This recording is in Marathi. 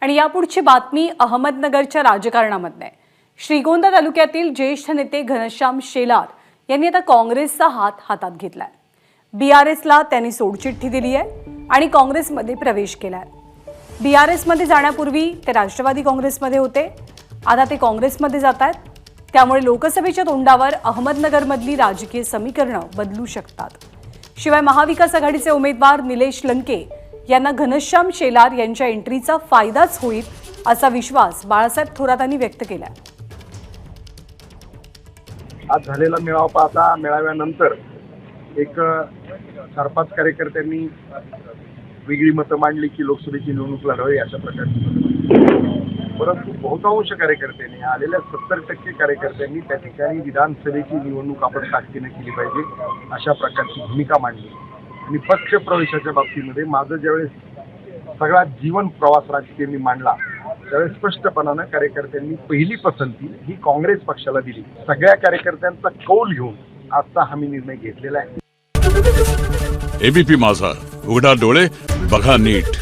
आणि यापुढची बातमी अहमदनगरच्या राजकारणामधनं आहे. श्रीगोंदा तालुक्यातील ज्येष्ठ नेते घनश्याम शेलार यांनी आता काँग्रेसचा हात हातात घेतलाय. बी आर एसला त्यांनी सोडचिठ्ठी दिली आहे आणि काँग्रेसमध्ये प्रवेश केलाय. बी आर एसमध्ये जाण्यापूर्वी ते राष्ट्रवादी काँग्रेसमध्ये होते. आता ते काँग्रेसमध्ये जात आहेत त्यामुळे लोकसभेच्या तोंडावर अहमदनगरमधली राजकीय समीकरणं बदलू शकतात. शिवाय महाविकास आघाडीचे उमेदवार निलेश लंके यांना घनश्याम शेलार यांच्या एंट्रीचा फायदाच होईल असा विश्वास बाळासाहेब थोरातांनी व्यक्त केला आज झालेला मेळावा पाहता मेळाव्यानंतर एक चार पाच कार्यकर्त्यांनी वेगळी मतं मांडली की लोकसभेची निवडणूक लढवावी अशा प्रकारची परंतु बहुतांश कार्यकर्त्यांनी आलेल्या सत्तर टक्के कार्यकर्त्यांनी त्या ठिकाणी विधानसभेची निवडणूक आपण ताकदीने केली पाहिजे अशा प्रकारची भूमिका मांडली. निपक्ष पक्ष प्रवेशाच्या बाबतीमध्ये माझं ज्यावेळेस सगळा जीवन प्रवास राजकीय मी मांडला त्यावेळेस स्पष्टपणानं कार्यकर्त्यांनी पहिली पसंती ही काँग्रेस पक्षाला दिली. सगळ्या कार्यकर्त्यांचा कौल घेऊन आजचा हा मी निर्णय घेतलेला आहे. एबीपी माझा. उघडा डोळे बघा नीट.